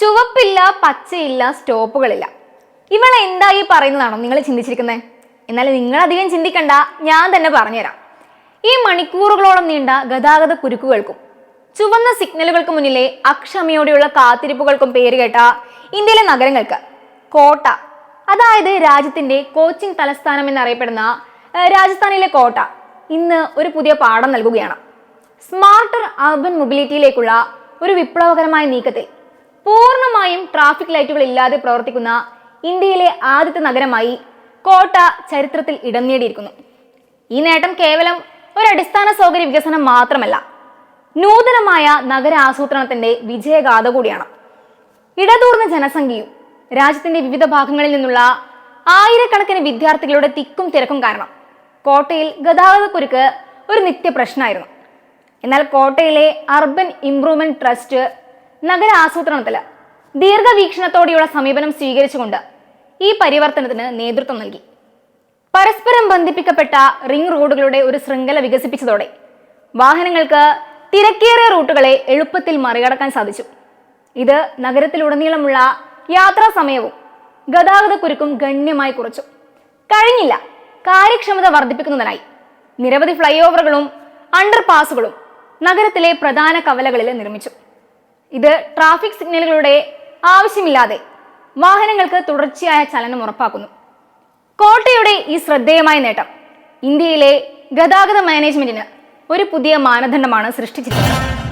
ചുവപ്പില്ല പച്ചയില്ല സ്റ്റോപ്പുകളില്ല. ഇവൾ എന്താ ഈ പറയുന്നതാണോ നിങ്ങൾ ചിന്തിച്ചിരിക്കുന്നത് എന്നാൽ നിങ്ങൾ അധികം ചിന്തിക്കണ്ട ഞാൻ തന്നെ പറഞ്ഞുതരാം. ഈ മണിക്കൂറുകളോളം നീണ്ട ഗതാഗത കുരുക്കുകൾക്കും ചുവന്ന സിഗ്നലുകൾക്ക് മുന്നിലെ അക്ഷമയോടെയുള്ള കാത്തിരിപ്പുകൾക്കും പേരുകേട്ട ഇന്ത്യയിലെ നഗരങ്ങൾക്ക് കോട്ട അതായത് രാജ്യത്തിന്റെ കോച്ചിങ് തലസ്ഥാനം എന്നറിയപ്പെടുന്ന രാജസ്ഥാനിലെ കോട്ട ഇന്ന് ഒരു പുതിയ പാഠം നൽകുകയാണ്. സ്മാർട്ടർ അർബൻ മൊബിലിറ്റിയിലേക്കുള്ള ഒരു വിപ്ലവകരമായ നീക്കത്തിൽ പൂർണമായും ട്രാഫിക് ലൈറ്റുകൾ ഇല്ലാതെ പ്രവർത്തിക്കുന്ന ഇന്ത്യയിലെ ആദ്യത്തെ നഗരമായി കോട്ട ചരിത്രത്തിൽ ഇടം നേടിയിരിക്കുന്നു. ഈ നേട്ടം കേവലം ഒരു അടിസ്ഥാന സൗകര്യ വികസനം മാത്രമല്ല നൂതനമായ നഗര ആസൂത്രണത്തിന്റെ വിജയഗാഥ കൂടിയാണ്. ഇടതൂർന്ന ജനസംഖ്യയും രാജ്യത്തിന്റെ വിവിധ ഭാഗങ്ങളിൽ നിന്നുള്ള ആയിരക്കണക്കിന് വിദ്യാർത്ഥികളുടെ തിക്കും തിരക്കും കാരണം കോട്ടയിൽ ഗതാഗതക്കുരുക്ക് ഒരു നിത്യ പ്രശ്നമായിരുന്നു എന്നാൽ കോട്ടയിലെ അർബൻ ഇംപ്രൂവ്മെന്റ് ട്രസ്റ്റ് നഗര ആസൂത്രണത്തിൽ ദീർഘവീക്ഷണത്തോടെയുള്ള സമീപനം സ്വീകരിച്ചുകൊണ്ട് ഈ പരിവർത്തനത്തിന് നേതൃത്വം നൽകി. പരസ്പരം ബന്ധിപ്പിക്കപ്പെട്ട റിംഗ് റോഡുകളുടെ ഒരു ശൃംഖല വികസിപ്പിച്ചതോടെ വാഹനങ്ങൾക്ക് തിരക്കേറിയ റൂട്ടുകളെ എളുപ്പത്തിൽ മറികടക്കാൻ സാധിച്ചു. ഇത് നഗരത്തിലുടനീളമുള്ള യാത്രാ സമയവും ഗതാഗതക്കുരുക്കും ഗണ്യമായി കുറച്ചു. കഴിഞ്ഞില്ല കാര്യക്ഷമത വർദ്ധിപ്പിക്കുന്നതിനായി നിരവധി ഫ്ലൈ ഓവറുകളും അണ്ടർ പാസുകളും നഗരത്തിലെ പ്രധാന കവലകളിൽ നിർമ്മിച്ചു. ഇത് ട്രാഫിക് സിഗ്നലുകളുടെ ആവശ്യമില്ലാതെ വാഹനങ്ങൾക്ക് തുടർച്ചയായ ചലനം ഉറപ്പാക്കുന്നു. കോട്ടയുടെ ഈ ശ്രദ്ധേയമായ നേട്ടം ഇന്ത്യയിലെ ഗതാഗത മാനേജ്മെന്റിന് ഒരു പുതിയ മാനദണ്ഡമാണ് സൃഷ്ടിച്ചിരിക്കുന്നത്